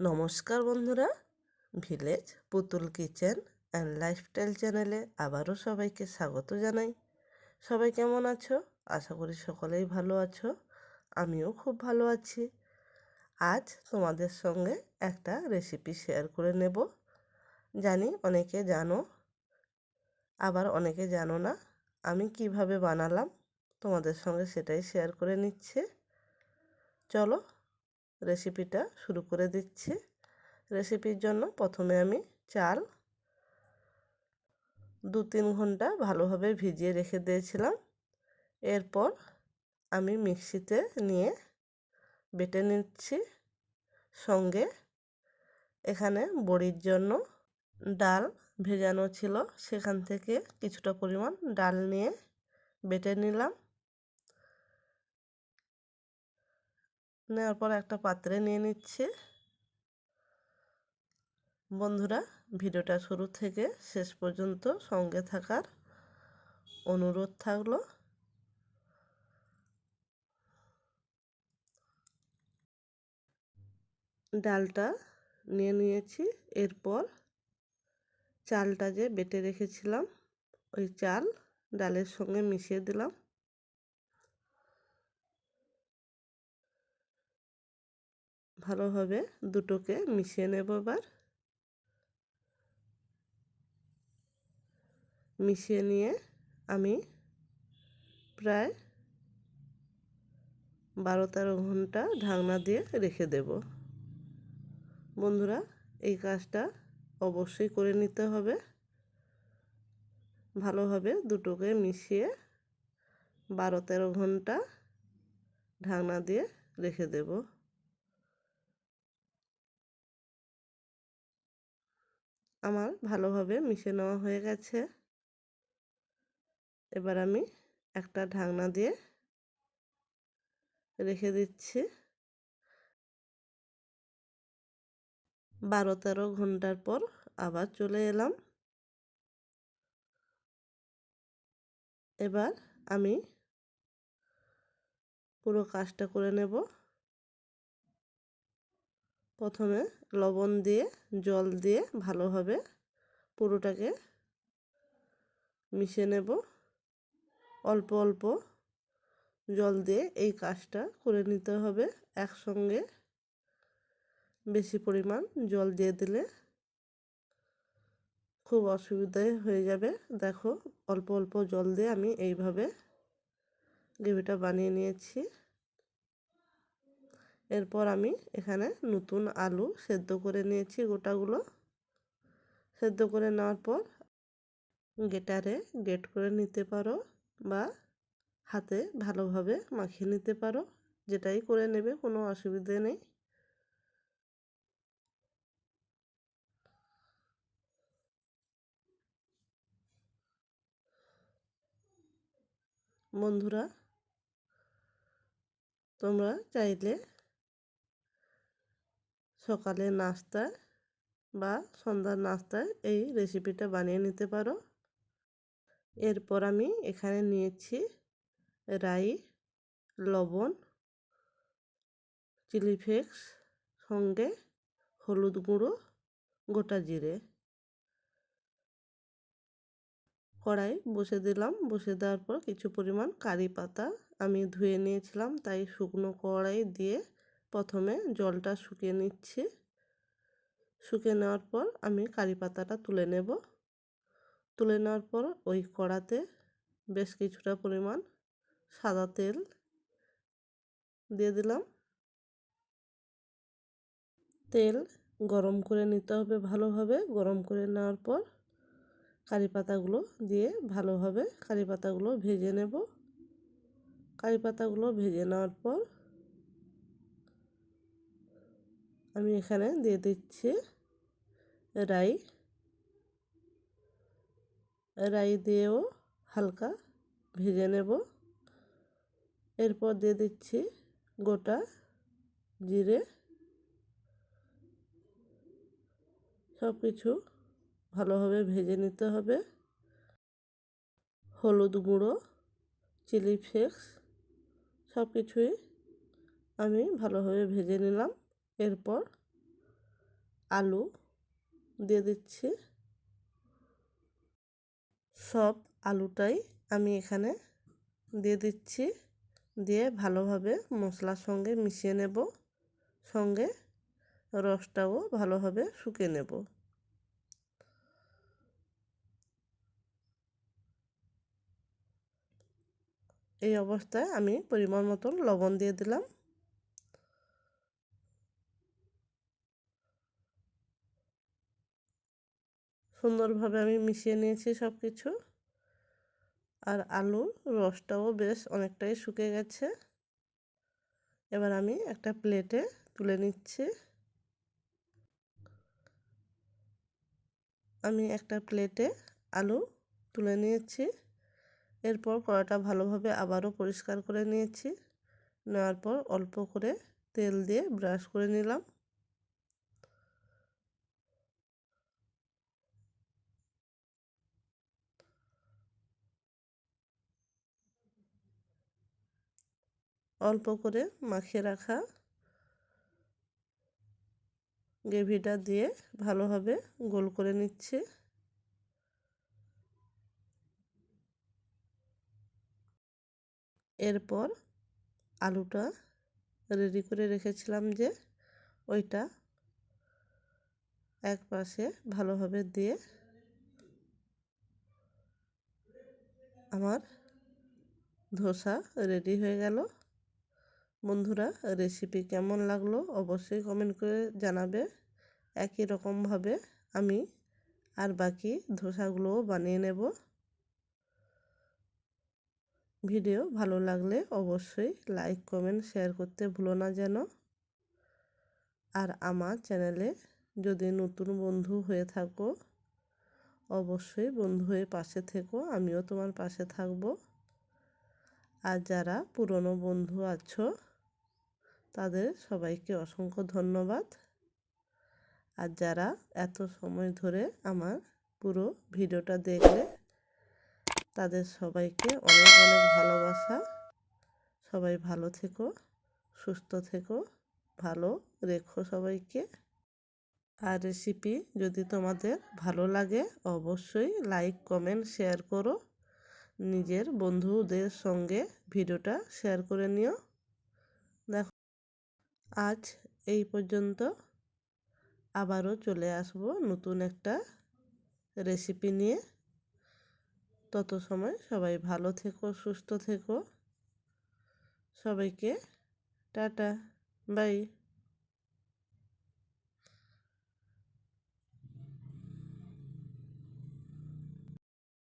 নমস্কার বন্ধুরা, ভিলেজ পুতুল কিচেন অ্যান্ড লাইফস্টাইল চ্যানেলে আবারও সবাইকে স্বাগত জানাই। সবাই কেমন আছো? আশা করি সকলেই ভালো আছো, আমিও খুব ভালো আছি। আজ তোমাদের সঙ্গে একটা রেসিপি শেয়ার করে নেব। জানি অনেকে জানো, আবার অনেকে জানো না, আমি কীভাবে বানালাম তোমাদের সঙ্গে সেটাই শেয়ার করে নিচ্ছে। চলো রেসিপিটা শুরু করে দিচ্ছি। রেসিপির জন্য প্রথমে আমি চাল দু তিন ঘণ্টা ভালোভাবে ভিজিয়ে রেখে দিয়েছিলাম। এরপর আমি মিক্সিতে নিয়ে বেটে নিচ্ছি। সঙ্গে এখানে বড়ির জন্য ডাল ভেজানো ছিল। সেখান থেকে কিছুটা পরিমাণ ডাল নিয়ে বেটে নিলাম। নেওয়ার পর একটা পাত্রে নিয়ে নিচ্ছে। বন্ধুরা, ভিডিওটা শুরু থেকে শেষ পর্যন্ত সঙ্গে থাকার অনুরোধ থাকল। ডালটা নিয়ে নিয়েছি। এরপর চালটা যে বেটে রেখেছিলাম, ওই চাল ডালের সঙ্গে মিশিয়ে দিলাম। ভালোভাবে দুটোকে মিশিয়ে নেব এবার। মিশিয়ে নিয়ে আমি প্রায় বারো তেরো ঘণ্টা ঢাকনা দিয়ে রেখে দেব। বন্ধুরা, এই কাজটা অবশ্যই করে নিতে হবে। ভালোভাবে দুটোকে মিশিয়ে বারো তেরো ঘণ্টা ঢাকনা দিয়ে রেখে দেবো। আমার ভালোভাবে মিশে নেওয়া হয়ে গেছে। এবার আমি একটা ঢাকনা দিয়ে রেখে দিচ্ছি। বারো তেরো ঘণ্টার পর আবার চলে এলাম। এবার আমি পুরো কাজটা করে নেব। প্রথমে লবণ দিয়ে, জল দিয়ে ভালোভাবে পুরোটাকে মিশিয়ে নেব। অল্প অল্প জল দিয়ে এই কাজটা করে নিতে হবে একসঙ্গে। বেশি পরিমাণ জল দিয়ে দিলে খুব অসুবিধায় হয়ে যাবে। দেখো, অল্প অল্প জল দিয়ে আমি এইভাবে গ্রেভিটা বানিয়ে নিয়েছি। এরপর আমি এখানে নতুন আলু সেদ্ধ করে নিয়েছি গোটাগুলো। সেদ্ধ করে নেওয়ার পর গেটারে গেট করে নিতে পারো বা হাতে ভালোভাবে মাখিয়ে নিতে পারো। যেটাই করে নেবে, কোনো অসুবিধে নেই। বন্ধুরা, তোমরা চাইলে সকালের নাস্তায় বা সন্ধ্যার নাস্তায় এই রেসিপিটা বানিয়ে নিতে পারো। এরপর আমি এখানে নিয়েছি রাই, লবণ, চিলি ফ্লেক্স, সঙ্গে হলুদ গুঁড়ো, গোটা জিরে। কড়াই বসে দিলাম। বসে দেওয়ার পর কিছু পরিমাণ কারি পাতা আমি ধুয়ে নিয়েছিলাম। তাই শুকনো কড়াই দিয়ে প্রথমে জলটা শুকিয়ে নিচ্ছি। শুকিয়ে নেওয়ার পর আমি কারি পাতাটা তুলে নেব। তুলে নেওয়ার পর ওই কড়াতে বেশ কিছুটা পরিমাণ সাদা তেল দিয়ে দিলাম। তেল গরম করে নিতে হবে ভালোভাবে। গরম করে নেওয়ার পর কারি পাতাগুলো দিয়ে ভালোভাবে কারি পাতাগুলো ভেজে নেব। কারি পাতাগুলো ভেজে নেওয়ার পর আমি এখানে দিয়ে দিচ্ছি রাই। রাই দিয়েও হালকা ভেজে নেব। এরপর দিয়ে দিচ্ছি গোটা জিরে। সব কিছু ভালোভাবে ভেজে নিতে হবে। হলুদ গুঁড়ো, চিলি ফ্লেক্স সব কিছুই আমি ভালোভাবে ভেজে নিলাম। এরপর আলু দিয়ে দিচ্ছি। সব আলুটাই আমি এখানে দিয়ে দিচ্ছি। দিয়ে ভালোভাবে মশলার সঙ্গে মিশিয়ে নেব। সঙ্গে রসটাও ভালোভাবে শুকিয়ে নেব। এই অবস্থায় আমি পরিমাণ মতন লবণ দিয়ে দিলাম। সুন্দরভাবে আমি মিশিয়ে নিয়েছি সব কিছু আর আলুর রসটাও বেশ অনেকটাই শুকে গেছে। এবার আমি একটা প্লেটে তুলে নিচ্ছি। আমি একটা প্লেটে আলু তুলে নিয়েছি। এরপর কড়াটা ভালোভাবে আবারও পরিষ্কার করে নিয়েছি। নেওয়ার পর অল্প করে তেল দিয়ে ব্রাশ করে নিলাম। অল্প করে মাখিয়ে রাখা গ্রেভিটা দিয়ে ভালোভাবে গোল করে নিচ্ছি। এরপর আলুটা রেডি করে রেখেছিলাম যে ওইটা এক পাশে ভালোভাবে দিয়ে আমার ধোসা রেডি হয়ে গেল। বন্ধুরা রেসিপি কেমন লাগল অবশ্যই কমেন্ট করে জানাবে। একই রকমভাবে আমি আর বাকি ধোসাগুলোও বানিয়ে নেব। ভিডিও ভালো লাগলে অবশ্যই লাইক কমেন্ট শেয়ার করতে ভুলো না যেন। আর আমার চ্যানেলে যদি নতুন বন্ধু হয়ে থাকো, অবশ্যই বন্ধু হয়ে পাশে থেকো, আমিও তোমার পাশে থাকব। আর যারা পুরনো বন্ধু আছো তাদের সবাইকে অসংখ্য ধন্যবাদ। আর যারা এত সময় ধরে আমার পুরো ভিডিওটা দেখলে, তাদের সবাইকে অনেক অনেক ভালোবাসা। সবাই ভালো থেকো, সুস্থ থেকো, ভালো রেখো সবাইকে। আর রেসিপি যদি তোমাদের ভালো লাগে, অবশ্যই লাইক, কমেন্ট, শেয়ার করো। নিজের বন্ধুদের সঙ্গে ভিডিওটা শেয়ার করে নিও। আজ এই পর্যন্ত আবারও চলে আসব নতুন একটা রেসিপি নিয়ে। তত সময় সবাই ভালো থেকো, সুস্থ থেকো। সবাইকে টাটা বাই